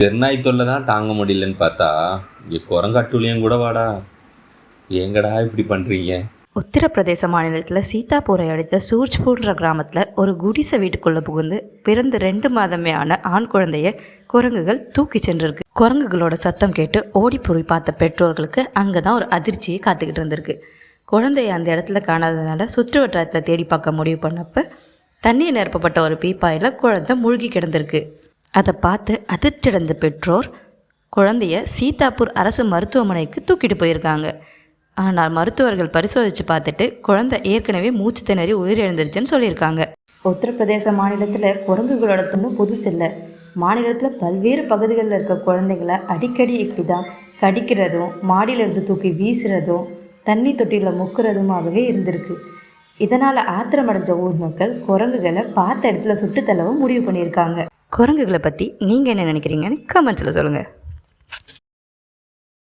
பெருநாய் தொல்லை தான் தாங்க முடியலன்னு பார்த்தா இங்கே குரங்காட்டுலையும் கூட வாடா. ஏங்கடா இப்படி பண்ணுறீங்க உத்தரப்பிரதேச மாநிலத்தில் சீதாபூரை அடுத்த சூர்ஜ்பூர்ன்ற கிராமத்தில் ஒரு குடிசை வீட்டுக்குள்ளே புகுந்து பிறந்து ரெண்டு மாதமே ஆன ஆண் குழந்தைய குரங்குகள் தூக்கி சென்றிருக்கு. குரங்குகளோட சத்தம் கேட்டு ஓடி போய் பார்த்த பெற்றோர்களுக்கு அங்கே தான் ஒரு அதிர்ச்சியை காத்துக்கிட்டு இருந்திருக்கு. குழந்தைய அந்த இடத்துல காணாததுனால சுற்று வட்டாரத்தில் தேடி பார்க்க முடிவு பண்ணப்போ தண்ணீர் நிரப்பப்பட்ட ஒரு பீப்பாயில் குழந்தை மூழ்கி கிடந்திருக்கு. அதை பார்த்து அதிர்ச்சியடைந்த பெற்றோர் குழந்தைய சீதாப்பூர் அரசு மருத்துவமனைக்கு தூக்கிட்டு போயிருக்காங்க. ஆனால் மருத்துவர்கள் பரிசோதித்து பார்த்துட்டு குழந்தை ஏற்கனவே மூச்சு திணறி உயிரிழந்துருச்சுன்னு சொல்லியிருக்காங்க. உத்தரப்பிரதேச மாநிலத்தில் குரங்குகளோட துணு புதுசு இல்லை. மாநிலத்தில் பல்வேறு பகுதிகளில் இருக்க குழந்தைங்களை அடிக்கடி இப்படி தான் கடிக்கிறதும் மாடியிலிருந்து தூக்கி வீசுறதும் தண்ணி தொட்டியில் முக்கிறதுமாகவே இருந்திருக்கு. இதனால் ஆத்திரமடைஞ்ச ஊர் மக்கள் குரங்குகளை பார்த்த இடத்துல சுட்டு தள்ளவும் முடிவு பண்ணியிருக்காங்க. குரங்குகளை பற்றி நீங்கள் என்ன நினைக்கிறீங்கன்னு கமெண்ட்ஸில் சொல்லுங்கள்